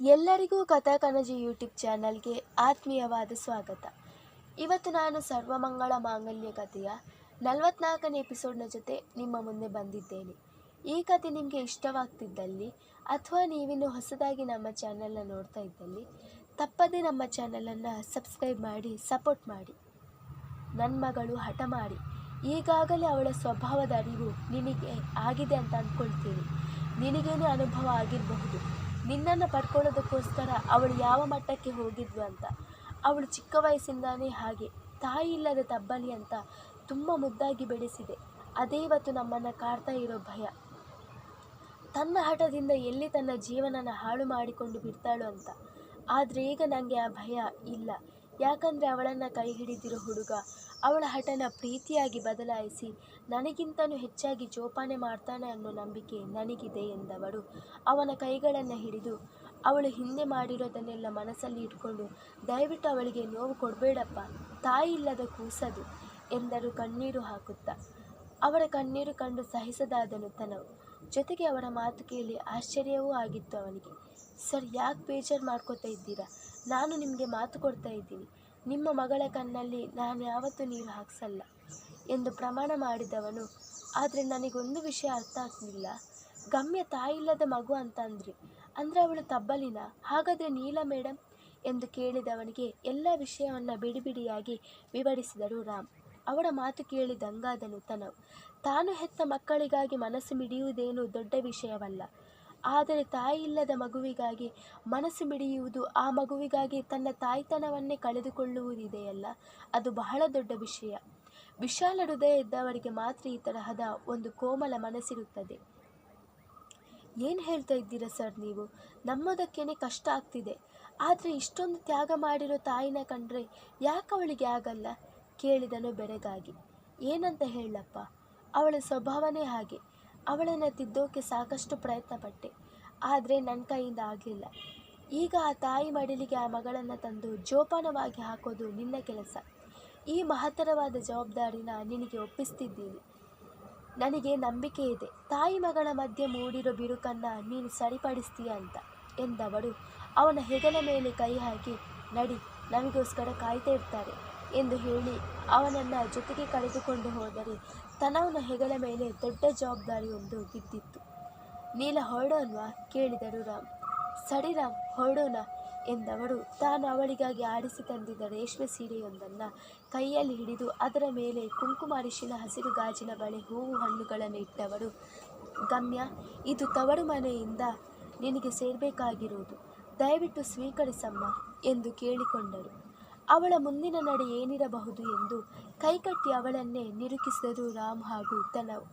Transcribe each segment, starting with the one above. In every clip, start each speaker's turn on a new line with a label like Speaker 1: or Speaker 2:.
Speaker 1: ಎಲ್ಲರಿಗೂ ಕಥಾ ಕನಜಿ ಯೂಟ್ಯೂಬ್ ಚಾನಲ್ಗೆ ಆತ್ಮೀಯವಾದ ಸ್ವಾಗತ. ಇವತ್ತು ನಾನು ಸರ್ವಮಂಗಳ ಮಾಂಗಲ್ಯ ಕಥೆಯ ನಲವತ್ನಾಲ್ಕನೇ ಎಪಿಸೋಡ್ನ ಜೊತೆ ನಿಮ್ಮ ಮುಂದೆ ಬಂದಿದ್ದೇನೆ. ಈ ಕತೆ ನಿಮಗೆ ಇಷ್ಟವಾಗ್ತಿದ್ದಲ್ಲಿ ಅಥವಾ ನೀವಿನ್ನು ಹೊಸದಾಗಿ ನಮ್ಮ ಚಾನಲ್ನ ನೋಡ್ತಾ ಇದ್ದಲ್ಲಿ, ತಪ್ಪದೇ ನಮ್ಮ ಚಾನಲನ್ನು ಸಬ್ಸ್ಕ್ರೈಬ್ ಮಾಡಿ, ಸಪೋರ್ಟ್ ಮಾಡಿ. ನನ್ನ ಮಗಳು ಹಠ ಮಾಡಿ, ಈಗಾಗಲೇ ಅವಳ ಸ್ವಭಾವದ ಅರಿವು ನಿನಗೆ ಆಗಿದೆ ಅಂತ ಅಂದ್ಕೊಳ್ತೀನಿ ನಿನಗೇನು ಅನುಭವ ಆಗಿರಬಹುದು. ನಿನ್ನನ್ನು ಪಡ್ಕೊಳ್ಳೋದಕ್ಕೋಸ್ಕರ ಅವಳು ಯಾವ ಮಟ್ಟಕ್ಕೆ ಹೋಗಿದ್ಲು ಅಂತ. ಅವಳು ಚಿಕ್ಕ ವಯಸ್ಸಿಂದಾನೇ ಹಾಗೆ, ತಾಯಿ ಇಲ್ಲದ ತಬ್ಬಲಿ ಅಂತ ತುಂಬ ಮುದ್ದಾಗಿ ಬೆಳೆಸಿದೆ. ಅದೇ ಇವತ್ತು ನಮ್ಮನ್ನು ಕಾಡ್ತಾ ಇರೋ ಭಯ. ತನ್ನ ಹಠದಿಂದ ಎಲ್ಲಿ ತನ್ನ ಜೀವನನ ಹಾಳು ಮಾಡಿಕೊಂಡು ಬಿಡ್ತಾಳು ಅಂತ. ಆದರೆ ಈಗ ನನಗೆ ಆ ಭಯ ಇಲ್ಲ. ಯಾಕಂದರೆ ಅವಳನ್ನು ಕೈ ಹಿಡಿದಿರೋ ಹುಡುಗ. ಅವಳ ಹಠನ ಪ್ರೀತಿಯಾಗಿ ಬದಲಾಯಿಸಿ, ನನಗಿಂತನೂ ಹೆಚ್ಚಾಗಿ ಜೋಪಾನೆ ಮಾಡ್ತಾನೆ ಅನ್ನೋ ನಂಬಿಕೆ ನನಗಿದೆ ಎಂದವಳು. ಅವನ ಕೈಗಳನ್ನು ಹಿಡಿದು, ಅವಳು ಹಿಂದೆ ಮಾಡಿರೋದನ್ನೆಲ್ಲ ಮನಸ್ಸಲ್ಲಿ ಇಟ್ಕೊಂಡು, ದಯವಿಟ್ಟು ಅವಳಿಗೆ ನೋವು ಕೊಡಬೇಡಪ್ಪ, ತಾಯಿ ಇಲ್ಲದ ಕೂಸದು ಎಂದರು ಕಣ್ಣೀರು ಹಾಕುತ್ತಾ. ಅವರ ಕಣ್ಣೀರು ಕಂಡು ಸಹಿಸದಾದನು ತನವು. ಜೊತೆಗೆ ಅವರ ಮಾತು ಕೇಳಿ ಆಶ್ಚರ್ಯವೂ ಆಗಿತ್ತು ಅವನಿಗೆ. ಸರ್, ಯಾಕೆ ಬೇಜಾರು ಮಾಡ್ಕೋತಾ ಇದ್ದೀರಾ? ನಾನು ನಿಮಗೆ ಮಾತು ಕೊಡ್ತಾ ಇದ್ದೀನಿ. ನಿಮ್ಮ ಮಗಳ ಕಣ್ಣಲ್ಲಿ ನಾನು ಯಾವತ್ತೂ ನೀರು ಹಾಕ್ಸಲ್ಲ ಎಂದು ಪ್ರಮಾಣ ಮಾಡಿದವನು. ಆದರೆ ನನಗೊಂದು ವಿಷಯ ಅರ್ಥ ಆಗಲಿಲ್ಲ. ಗಮ್ಯ ತಾಯಿಲ್ಲದ ಮಗು ಅಂತ ಅಂದ್ರಿ. ಅಂದರೆ ಅವಳು ತಬ್ಬಲಿನ? ಹಾಗಾದರೆ ನೀಲ ಮೇಡಮ್ ಎಂದು ಕೇಳಿದವನಿಗೆ ಎಲ್ಲ ವಿಷಯವನ್ನು ಬಿಡಿಬಿಡಿಯಾಗಿ ವಿವರಿಸಿದರು ರಾಮ್. ಅವಳ ಮಾತು ಕೇಳಿ ದಂಗಾದನು ತನವು ತಾನು ಹೆತ್ತ ಮಕ್ಕಳಿಗಾಗಿ ಮನಸ್ಸು ಮಿಡಿಯುವುದೇನು ದೊಡ್ಡ ವಿಷಯವಲ್ಲ. ಆದರೆ ತಾಯಿ ಇಲ್ಲದ ಮಗುವಿಗಾಗಿ ಮನಸ್ಸು ಮಿಡಿಯುವುದು ಆ ಮಗುವಿಗಾಗಿ ತನ್ನ ತಾಯ್ತನವನ್ನೇ ಕಳೆದುಕೊಳ್ಳುವುದಿದೆಯಲ್ಲ? ಅದು ಬಹಳ ದೊಡ್ಡ ವಿಷಯ. ವಿಶಾಲ ಹೃದಯ ಇದ್ದವರಿಗೆ ಮಾತ್ರ ಈ ತರಹದ ಒಂದು ಕೋಮಲ ಮನಸ್ಸಿರುತ್ತದೆ. ಏನು ಹೇಳ್ತಾ ಇದ್ದೀರಾ ಸರ್ ನೀವು? ನಮ್ಮದಕ್ಕೇನೆ ಕಷ್ಟ ಆಗ್ತಿದೆ. ಆದರೆ ಇಷ್ಟೊಂದು ತ್ಯಾಗ ಮಾಡಿರೋ ತಾಯಿನ ಕಂಡ್ರೆ ಯಾಕೆ ಅವಳಿಗೆ ಆಗಲ್ಲ? ಕೇಳಿದನು ಬೆರಗಾಗಿ. ಏನಂತ ಹೇಳಪ್ಪ? ಅವಳ ಸ್ವಭಾವನೇ ಹಾಗೆ. ಅವಳನ್ನು ತಿದ್ದೋಕೆ ಸಾಕಷ್ಟು ಪ್ರಯತ್ನ ಪಟ್ಟೆ ಆದರೆ ನನ್ನ ಕೈಯಿಂದ ಆಗಲಿಲ್ಲ. ಈಗ ಆ ತಾಯಿ ಮಡಿಲಿಗೆ ಆ ಮಗಳನ್ನು ತಂದು ಜೋಪಾನವಾಗಿ ಹಾಕೋದು ನಿನ್ನ ಕೆಲಸ. ಈ ಮಹತ್ತರವಾದ ಜವಾಬ್ದಾರಿನ ನಿನಗೆ ಒಪ್ಪಿಸ್ತಿದ್ದೀನಿ. ನನಗೆ ನಂಬಿಕೆ ಇದೆ. ತಾಯಿ ಮಗಳ ಮಧ್ಯೆ ಮೂಡಿರೋ ಬಿರುಕನ್ನು ನೀನು ಸರಿಪಡಿಸ್ತೀಯ ಅಂತ ಎಂದವಳು. ಅವನ ಹೆಗಲ ಮೇಲೆ ಕೈ ಹಾಕಿ, ನಡಿ ನಮಗೋಸ್ಕರ ಕಾಯ್ತಾ ಇರ್ತಾರೆ ಎಂದು ಹೇಳಿ ಅವನನ್ನು ಜೊತೆಗೆ ಕಳೆದುಕೊಂಡು ಹೋದರೆ ತನವನ ಹೆಗಲ ಮೇಲೆ ದೊಡ್ಡ ಜವಾಬ್ದಾರಿಯೊಂದು ಬಿದ್ದಿತ್ತು. ನೀಲ ಹೊರಡೋನ್ವಾ ಕೇಳಿದರು ರಾಮ್. ಸರಿ ರಾಮ್ ಹೊರಡೋಣ ಎಂದವರು ತಾನು ಅವಳಿಗಾಗಿ ಆಡಿಸಿ ತಂದಿದ್ದ ರೇಷ್ಮೆ ಸೀರೆಯೊಂದನ್ನು ಕೈಯಲ್ಲಿ ಹಿಡಿದು ಅದರ ಮೇಲೆ ಕುಂಕುಮ ಹಸಿರು ಗಾಜಿನ ಬಳಿ ಹೂವು ಹಣ್ಣುಗಳನ್ನು ಇಟ್ಟವರು ಗಮ್ಯ, ಇದು ತವರು ಮನೆಯಿಂದ ನಿನಗೆ ಸೇರಬೇಕಾಗಿರುವುದು ದಯವಿಟ್ಟು ಸ್ವೀಕರಿಸಮ್ಮ ಎಂದು ಕೇಳಿಕೊಂಡರು. ಅವಳ ಮುಂದಿನ ನಡೆ ಏನಿರಬಹುದು ಎಂದು ಕೈಕಟ್ಟಿ ಅವಳನ್ನೇ ನಿರುಕಿಸಿದರು ರಾಮ್ ಹಾಗೂ ತನವ್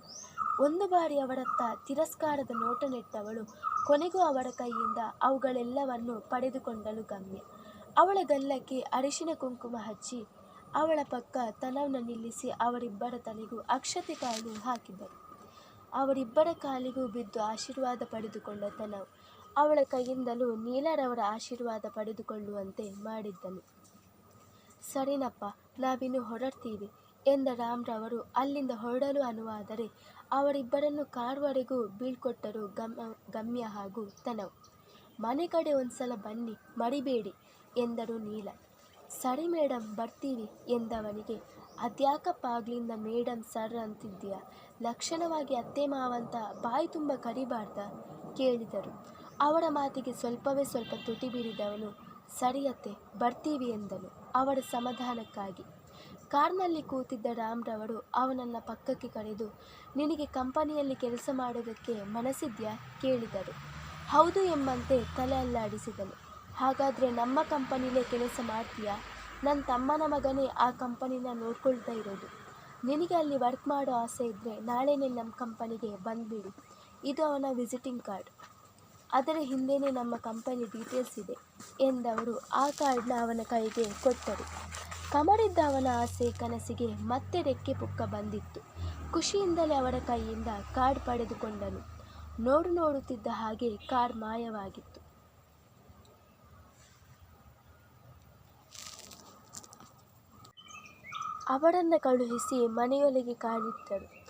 Speaker 1: ಒಂದು ಬಾರಿ ಅವರತ್ತ ತಿರಸ್ಕಾರದ ನೋಟ ನೆಟ್ಟವಳು ಕೊನೆಗೂ ಅವರ ಕೈಯಿಂದ ಅವುಗಳೆಲ್ಲವನ್ನು ಪಡೆದುಕೊಂಡಳು ಗಮ್ಯ. ಅವಳ ಗಲ್ಲಕ್ಕೆ ಅರಿಶಿನ ಕುಂಕುಮ ಹಚ್ಚಿ, ಅವಳ ಪಕ್ಕ ತನವ್ನ ನಿಲ್ಲಿಸಿ ಅವರಿಬ್ಬರ ತಲೆಗೂ ಅಕ್ಷತೆ ಕಾಲು ಹಾಕಿದರು. ಅವರಿಬ್ಬರ ಕಾಲಿಗೂ ಬಿದ್ದು ಆಶೀರ್ವಾದ ಪಡೆದುಕೊಂಡ ತನವ್ ಅವಳ ಕೈಯಿಂದಲೂ ನೀಲರವರ ಆಶೀರ್ವಾದ ಪಡೆದುಕೊಳ್ಳುವಂತೆ ಮಾಡಿದ್ದನು. ಸರಿನಪ್ಪ, ನಾವಿನ್ನು ಹೊರಡ್ತೀವಿ ಎಂದ ರಾಮ್ರವರು. ಅಲ್ಲಿಂದ ಹೊರಡಲು ಅನುವಾದರೆ ಅವರಿಬ್ಬರನ್ನು ಕಾರ್ವರೆಗೂ ಬೀಳ್ಕೊಟ್ಟರು ಗಮ, ಗಮ್ಯ ಹಾಗೂ ತನವ್. ಮನೆ ಕಡೆ ಒಂದ್ಸಲ ಬನ್ನಿ, ಮರಿಬೇಡಿ ಎಂದರು ನೀಲ. ಸರಿ ಮೇಡಮ್ ಬರ್ತೀವಿ ಎಂದವನಿಗೆ. ಅದ್ಯಾಕಪ್ಪ ಆಗ್ಲಿಂದ ಮೇಡಮ್ ಸರ್ ಅಂತಿದ್ದೀಯ? ಲಕ್ಷಣವಾಗಿ ಅತ್ತೆ ಮಾವಂತ ಬಾಯಿ ತುಂಬ ಕರಿಬಾರ್ದ ಕೇಳಿದರು. ಅವರ ಮಾತಿಗೆ ಸ್ವಲ್ಪವೇ ಸ್ವಲ್ಪ ತುಟಿ ಬೀರಿದವನು. ಸರಿಯತ್ತೆ ಬರ್ತೀವಿ ಎಂದನು. ಅವರ ಸಮಾಧಾನಕ್ಕಾಗಿ. ಕಾರ್ನಲ್ಲಿ ಕೂತಿದ್ದ ರಾಮ್ರವರು ಅವನನ್ನು ಪಕ್ಕಕ್ಕೆ ಕರೆದು, ನಿನಗೆ ಕಂಪನಿಯಲ್ಲಿ ಕೆಲಸ ಮಾಡೋದಕ್ಕೆ ಮನಸ್ಸಿದ್ಯಾ? ಕೇಳಿದರು. ಹೌದು ಎಂಬಂತೆ ತಲೆ ಅಲ್ಲಾಡಿಸಿದನು. ಹಾಗಾದರೆ ನಮ್ಮ ಕಂಪನಿಲೇ ಕೆಲಸ ಮಾಡ್ತೀಯಾ? ನನ್ನ ತಮ್ಮನ ಮಗನೇ ಆ ಕಂಪನಿನ ನೋಡ್ಕೊಳ್ತಾ ಇರೋದು. ನಿನಗೆ ಅಲ್ಲಿ ವರ್ಕ್ ಮಾಡೋ ಆಸೆ ಇದ್ದರೆ ನಾಳೆನೇ ನಮ್ಮ ಕಂಪನಿಗೆ ಬಂದುಬಿಡು. ಇದು ಅವನ ವಿಸಿಟಿಂಗ್ ಕಾರ್ಡ್. ಅದರ ಹಿಂದೆಯೇ ನಮ್ಮ ಕಂಪನಿ ಡೀಟೇಲ್ಸ್ ಇದೆ ಎಂದವರು ಆ ಕಾರ್ಡ್ನ ಅವನ ಕೈಗೆ ಕೊಟ್ಟರು. ಕಮರಿದ್ದ ಅವನ ಆಸೆ ಕನಸಿಗೆ ಮತ್ತೆ ರೆಕ್ಕೆ ಪುಕ್ಕ ಬಂದಿತ್ತು. ಖುಷಿಯಿಂದಲೇ ಅವರ ಕೈಯಿಂದ ಕಾರ್ಡ್ ಪಡೆದುಕೊಂಡನು. ನೋಡು ನೋಡುತ್ತಿದ್ದ ಹಾಗೆ ಕಾರ್ ಮಾಯವಾಗಿತ್ತು. ಅವರನ್ನು ಕಳುಹಿಸಿ ಮನೆಯೊಳಗೆ ಕಾಣಿಟ್ಟರು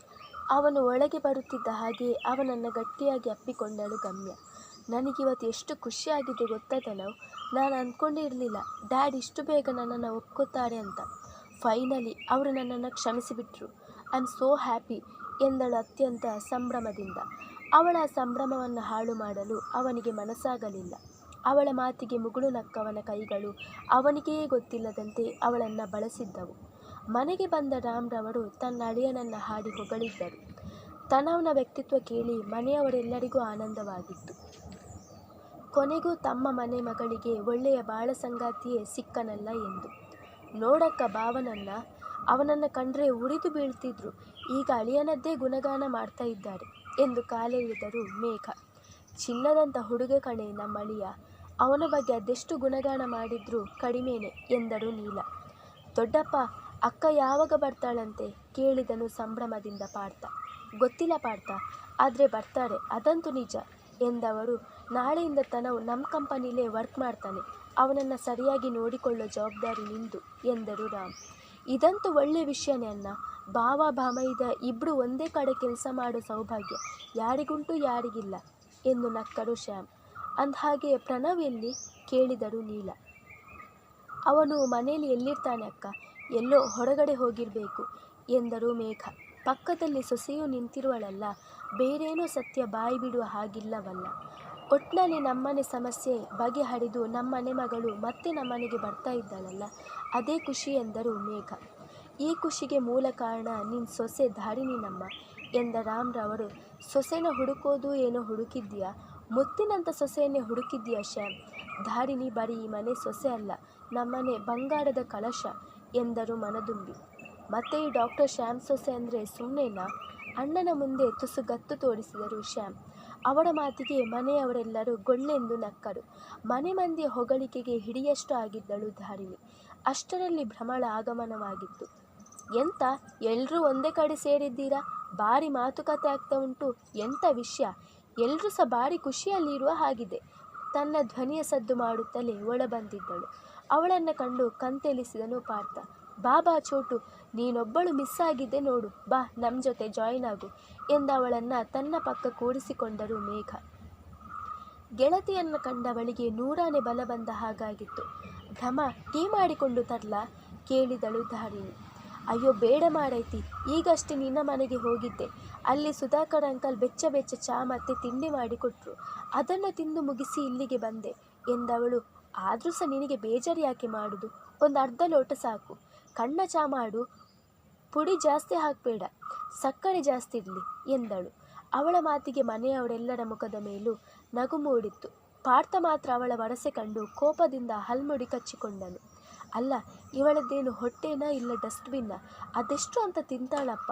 Speaker 1: ಅವನು ಒಳಗೆ ಬರುತ್ತಿದ್ದ ಹಾಗೆ ಅವನನ್ನು ಗಟ್ಟಿಯಾಗಿ ಅಪ್ಪಿಕೊಂಡಳು ಗಮ್ಯ. ನನಗಿವತ್ತು ಎಷ್ಟು ಖುಷಿಯಾಗಿದೆ ಗೊತ್ತಾ ತನವ್? ನಾನು ಅಂದ್ಕೊಂಡೇ ಇರಲಿಲ್ಲ. ಡ್ಯಾಡ್, ಇಷ್ಟು ಬೇಗ ನನ್ನನ್ನು ಒಪ್ಕೋತಾರೆ ಅಂತ. ಫೈನಲಿ ಅವರು ನನ್ನನ್ನು ಕ್ಷಮಿಸಿಬಿಟ್ರು. ಐ ಆಮ್ ಸೋ ಹ್ಯಾಪಿ ಎಂದಳು ಅತ್ಯಂತ ಸಂಭ್ರಮದಿಂದ ಅವಳ ಸಂಭ್ರಮವನ್ನು ಹಾಳು ಮಾಡಲು ಅವನಿಗೆ ಮನಸ್ಸಾಗಲಿಲ್ಲ. ಅವಳ ಮಾತಿಗೆ ಮುಗುಳು ನಕ್ಕವನ ಕೈಗಳು ಅವನಿಗೇ ಗೊತ್ತಿಲ್ಲದಂತೆ ಅವಳನ್ನು ಬಳಸಿದ್ದವು. ಮನೆಗೆ ಬಂದ ರಾಮ್ರವರು ತನ್ನ ಅಳಿಯನನ್ನು ಹಾಡಿ ಹೊಗಳಿದ್ದರು. ತನವನ ವ್ಯಕ್ತಿತ್ವ ಕೇಳಿ ಮನೆಯವರೆಲ್ಲರಿಗೂ ಆನಂದವಾಗಿತ್ತು. ಕೊನೆಗೂ ತಮ್ಮ ಮನೆ ಮಗಳಿಗೆ ಒಳ್ಳೆಯ ಬಾಳ ಸಂಗಾತಿಯೇ ಸಿಕ್ಕನಲ್ಲ ಎಂದು. ನೋಡಕ್ಕ ಭಾವನನ್ನ, ಅವನನ್ನು ಕಂಡ್ರೆ ಉರಿದು ಬೀಳ್ತಿದ್ರು. ಈಗ ಅಳಿಯನದ್ದೇ ಗುಣಗಾನ ಮಾಡ್ತಾ ಇದ್ದಾರೆ ಎಂದು ಕಾಲೆಳೆದರು ಮೇಘ. ಚಿನ್ನದಂಥ ಹುಡುಗ ಕಣೆ ನಮ್ಮ ಅಳಿಯ. ಅವನ ಬಗ್ಗೆ ಅದೆಷ್ಟು ಗುಣಗಾನ ಮಾಡಿದ್ರು ಕಡಿಮೆನೆ ಎಂದರು ನೀಲ. ದೊಡ್ಡಪ್ಪ, ಅಕ್ಕ ಯಾವಾಗ ಬರ್ತಾಳಂತೆ? ಕೇಳಿದನು ಸಂಭ್ರಮದಿಂದ ಪಾರ್ಥ. ಗೊತ್ತಿಲ್ಲ ಪಾರ್ಥ, ಆದರೆ ಬರ್ತಾರೆ, ಅದಂತೂ ನಿಜ ಎಂದವರು ನಾಳೆಯಿಂದ ತನವು ನಮ್ಮ ಕಂಪನಿಲೇ ವರ್ಕ್ ಮಾಡ್ತಾನೆ. ಅವನನ್ನು ಸರಿಯಾಗಿ ನೋಡಿಕೊಳ್ಳೋ ಜವಾಬ್ದಾರಿ ನಿಂದು, ಎಂದರು ರಾಮ್. ಇದಂತೂ ಒಳ್ಳೆ ವಿಷಯನೇ ಅನ್ನ ಭಾವ ಭಾಮೈದ ಇಬ್ಬರು ಒಂದೇ ಕಡೆ ಕೆಲಸ ಮಾಡೋ ಸೌಭಾಗ್ಯ ಯಾರಿಗುಂಟು ಯಾರಿಗಿಲ್ಲ, ಎಂದು ನಕ್ಕರು ಶ್ಯಾಮ್. ಅಂದಹಾಗೆ ಪ್ರಣವ್ ಎಲ್ಲಿ? ಕೇಳಿದರು ನೀಲ. ಅವನು ಮನೆಯಲ್ಲಿ ಎಲ್ಲಿರ್ತಾನೆ ಅಕ್ಕ? ಎಲ್ಲೋ ಹೊರಗಡೆ ಹೋಗಿರಬೇಕು, ಎಂದರು ಮೇಘ. ಪಕ್ಕದಲ್ಲಿ ಸೊಸೆಯು ನಿಂತಿರುವಳಲ್ಲ. ಬೇರೇನೋ ಸತ್ಯ ಬಾಯಿ ಬಿಡುವ ಹಾಗಿಲ್ಲವಲ್ಲ. ಒಟ್ಟಿನಲ್ಲಿ ನಮ್ಮನೆ ಸಮಸ್ಯೆ ಬಗೆಹರಿದು ನಮ್ಮನೆ ಮಗಳು ಮತ್ತೆ ನಮ್ಮನೆಗೆ ಬರ್ತಾ ಇದ್ದಾಳಲ್ಲ. ಅದೇ ಖುಷಿ ಎಂದರು ಮೇಘ. ಈ ಖುಷಿಗೆ ಮೂಲ ಕಾರಣ ನಿನ್ನ ಸೊಸೆ ಧಾರಿಣಿನಮ್ಮ ಎಂದ ರಾಮ್ರವರು. ಸೊಸೆನ ಹುಡುಕೋದು ಏನೋ ಹುಡುಕಿದ್ಯಾ ಮುತ್ತಿನಂಥ ಸೊಸೆಯನ್ನೇ ಹುಡುಕಿದ್ಯಾ ಶ್ಯಾಮ್? ಧಾರಿಣಿ ಬರೀ ಈ ಮನೆ ಸೊಸೆ ಅಲ್ಲ, ನಮ್ಮನೆ ಬಂಗಾರದ ಕಳಶ ಎಂದರು ಮನದುಂಬಿ. ಮತ್ತೆ ಈ ಡಾಕ್ಟರ್ ಶ್ಯಾಮ್ ಸೊಸೆ ಅಂದರೆ ಸುಮ್ಮನೆನಾ ಅಣ್ಣನ ಮುಂದೆ ತುಸು ಗತ್ತು ತೋರಿಸಿದರು ಶ್ಯಾಮ್. ಅವರ ಮಾತಿಗೆ ಮನೆಯವರೆಲ್ಲರೂ ಗೊಳ್ಳೆಂದು ನಕ್ಕರು. ಮನೆ ಮಂದಿಯ ಹೊಗಳಿಕೆಗೆ ಹಿಡಿಯಷ್ಟು ಆಗಿದ್ದಳು ಧಾರಿಣಿ. ಅಷ್ಟರಲ್ಲಿ ಭ್ರಮಳ ಆಗಮನವಾಗಿತ್ತು. ಎಂತ ಎಲ್ಲರೂ ಒಂದೇ ಕಡೆ ಸೇರಿದ್ದೀರಾ? ಭಾರಿ ಮಾತುಕತೆ ಆಗ್ತಾ ಉಂಟು. ಎಂಥ ವಿಷಯ? ಎಲ್ಲರೂ ಸಹ ಭಾರಿ ಖುಷಿಯಲ್ಲಿರುವ ಹಾಗಿದೆ. ತನ್ನ ಧ್ವನಿಯ ಸದ್ದು ಮಾಡುತ್ತಲೇ ಒಳ ಬಂದಿದ್ದಳು ಅವಳನ್ನು ಕಂಡು ಕಂತೆಲಿಸಿದನು ಪಾರ್ಥ. ಬಾ ಬಾ ಚೋಟು ನೀನೊಬ್ಬಳು ಮಿಸ್ ಆಗಿದ್ದೆ ನೋಡು. ಬಾ ನಮ್ಮ ಜೊತೆ ಜಾಯಿನ್ ಆಗು ಎಂದವಳನ್ನು ತನ್ನ ಪಕ್ಕ ಕೂರಿಸಿಕೊಂಡರು ಮೇಘ. ಗೆಳತಿಯನ್ನು ಕಂಡವಳಿಗೆ ನೂರಾನೆ ಬಲ ಬಂದ ಹಾಗಾಗಿತ್ತು. ಭ್ರಮ, ಟೀ ಮಾಡಿಕೊಂಡು ತರ್ಲಾ? ಕೇಳಿದಳು ಧಾರಿಣಿ. ಅಯ್ಯೋ, ಬೇಡ ಮಾಡೈತಿ ಈಗಷ್ಟೇ ನಿನ್ನ ಮನೆಗೆ ಹೋಗಿದ್ದೆ. ಅಲ್ಲಿ ಸುಧಾಕರ್ ಅಂಕಲ್ ಬೆಚ್ಚ ಬೆಚ್ಚ ಚಾ ಮತ್ತೆ ತಿಂಡಿ ಮಾಡಿಕೊಟ್ರು ಅದನ್ನು ತಿಂದು ಮುಗಿಸಿ ಇಲ್ಲಿಗೆ ಬಂದೆ ಎಂದವಳು. ಆದರೂ ಸಹ ನಿನಗೆ ಬೇಜಾರು ಯಾಕೆ ಮಾಡುದು? ಒಂದು ಅರ್ಧ ಲೋಟ ಸಾಕು. ಕಣ್ಣ ಚಾ ಮಾಡು. ಪುಡಿ ಜಾಸ್ತಿ ಹಾಕಬೇಡ, ಸಕ್ಕರೆ ಜಾಸ್ತಿ ಇರಲಿ ಎಂದಳು. ಅವಳ ಮಾತಿಗೆ ಮನೆಯವರೆಲ್ಲರ ಮುಖದ ಮೇಲೂ ನಗು ಮೂಡಿತ್ತು. ಪಾರ್ಥ ಮಾತ್ರ ಅವಳ ವರಸೆ ಕಂಡು ಕೋಪದಿಂದ ಹಲ್ಮುಡಿ ಕಚ್ಚಿಕೊಂಡನು. ಅಲ್ಲ, ಇವಳದ್ದೇನು ಹೊಟ್ಟೆನಾ ಇಲ್ಲ ಡಸ್ಟ್ಬಿನ್ನ? ಅದೆಷ್ಟು ಅಂತ ತಿಂತಾಳಪ್ಪ.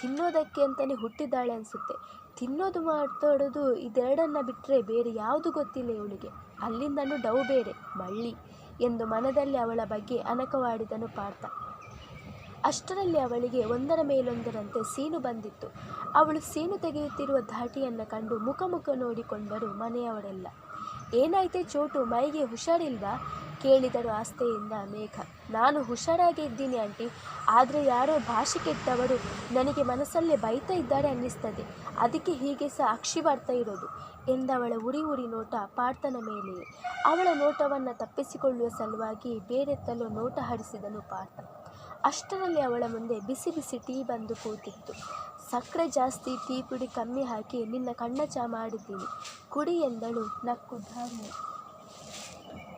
Speaker 1: ತಿನ್ನೋದಕ್ಕೆ ಅಂತಲೇ ಹುಟ್ಟಿದ್ದಾಳೆ ಅನಿಸುತ್ತೆ. ತಿನ್ನೋದು ಮಾತಾಡೋದು ಇದೆರಡನ್ನ ಬಿಟ್ಟರೆ ಬೇರೆ ಯಾವುದು ಗೊತ್ತಿಲ್ಲ ಇವಳಿಗೆ. ಅಲ್ಲಿಂದನೂ ಡೌ ಬೇರೆ, ಮಳ್ಳಿ ಎಂದು ಮನದಲ್ಲಿ ಅವಳ ಬಗ್ಗೆ ಅನಕವಾಡಿದನು ಪಾರ್ಥ. ಅಷ್ಟರಲ್ಲಿ ಅವಳಿಗೆ ಒಂದರ ಮೇಲೊಂದರಂತೆ ಸೀನು ಬಂದಿತ್ತು. ಅವಳು ಸೀನು ತೆಗೆಯುತ್ತಿರುವ ಧಾಟಿಯನ್ನು ಕಂಡು ಮುಖ ಮುಖ ನೋಡಿಕೊಂಡರು ಮನೆಯವರೆಲ್ಲ. ಏನಾಯ್ತೆ ಚೋಟು, ಮೈಗೆ ಹುಷಾರಿಲ್ವಾ? ಕೇಳಿದರು ಆಸ್ತೆಯಿಂದ ಮೇಘ. ನಾನು ಹುಷಾರಾಗಿ ಇದ್ದೀನಿ ಆಂಟಿ. ಆದರೆ ಯಾರೋ ಭಾಷೆ ಕೆಟ್ಟವರು ನನಗೆ ಮನಸ್ಸಲ್ಲೇ ಬೈತಾ ಇದ್ದಾರೆ ಅನ್ನಿಸ್ತದೆ. ಅದಕ್ಕೆ ಹೀಗೆ ಸಹ ಅಕ್ಷಿ ಬರ್ತಾ ಇರೋದು ಎಂದವಳ ಉರಿ ಉರಿ ನೋಟ ಪಾರ್ಥನ ಮೇಲೆಯೇ. ಅವಳ ನೋಟವನ್ನು ತಪ್ಪಿಸಿಕೊಳ್ಳುವ ಸಲುವಾಗಿ ಬೇರೆತ್ತಲು ನೋಟ ಹರಿಸಿದನು ಪಾರ್ಥ. ಅಷ್ಟರಲ್ಲಿ ಅವಳ ಮುಂದೆ ಬಿಸಿ ಬಿಸಿ ಟೀ ಬಂದು ಕೂತಿತ್ತು. ಸಕ್ಕರೆ ಜಾಸ್ತಿ, ಟೀ ಪುಡಿ ಕಮ್ಮಿ ಹಾಕಿ ನಿನ್ನ ಕಣ್ಣ ಚಾ ಮಾಡಿದ್ದೀನಿ. ಕುಡಿ ಎಂದಳು ನಕ್ಕು ಧಾನ್ಯ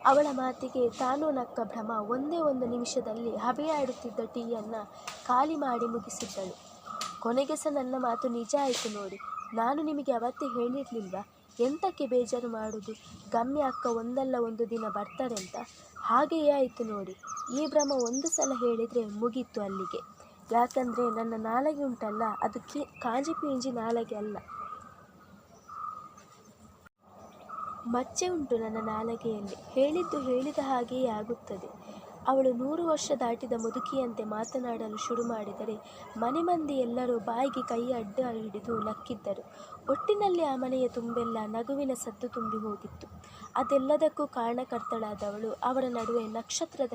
Speaker 1: ಅವಳ ಮಾತಿಗೆ ತಾನೂ ನಕ್ಕ ಭ್ರಮ. ಒಂದೇ ಒಂದು ನಿಮಿಷದಲ್ಲಿ ಹಬೆಯಾಡುತ್ತಿದ್ದ ಟೀಯನ್ನು ಖಾಲಿ ಮಾಡಿ ಮುಗಿಸಿದ್ದಳು. ಕೊನೆಗೆ ಸಹ ನನ್ನ ಮಾತು ನಿಜ ಆಯಿತು ನೋಡಿ. ನಾನು ನಿಮಗೆ ಅವತ್ತೇ ಹೇಳಿರಲಿಲ್ವಾ? ಎಂತಕ್ಕೆ ಬೇಜಾರು ಮಾಡುವುದು ಗಮ್ಯ ಅಕ್ಕ ಒಂದಲ್ಲ ಒಂದು ದಿನ ಬರ್ತಾರೆ ಅಂತ ಹಾಗೆಯೇ ಆಯಿತು ನೋಡಿ. ಈ ಭ್ರಮ ಒಂದು ಸಲ ಹೇಳಿದರೆ ಮುಗೀತು ಅಲ್ಲಿಗೆ. ಯಾಕಂದರೆ ನನ್ನ ನಾಲಗೆ ಉಂಟಲ್ಲ, ಅದು ಕಿ ಕಾಂಜಿ ಪೀಂಜಿ ನಾಲಗೆ ಅಲ್ಲ. ಮಚ್ಚೆ ಉಂಟು ನನ್ನ ನಾಲಗೆಯಲ್ಲಿ. ಹೇಳಿದ್ದು ಹೇಳಿದ ಹಾಗೆಯೇ ಆಗುತ್ತದೆ. ಅವಳು ನೂರು ವರ್ಷ ದಾಟಿದ ಮುದುಕಿಯಂತೆ ಮಾತನಾಡಲು ಶುರು ಮಾಡಿದರೆ ಮನೆ ಮಂದಿ ಎಲ್ಲರೂ ಬಾಯಿಗೆ ಕೈ ಅಡ್ಡ ಹಿಡಿದು ನಕ್ಕಿದ್ದರು. ಒಟ್ಟಿನಲ್ಲಿ ಆ ಮನೆಯ ತುಂಬೆಲ್ಲ ನಗುವಿನ ಸದ್ದು ತುಂಬಿ ಹೋಗಿತ್ತು. ಅದೆಲ್ಲದಕ್ಕೂ ಕಾರಣಕರ್ತಳಾದವಳು. ಅವರ ನಡುವೆ ನಕ್ಷತ್ರದ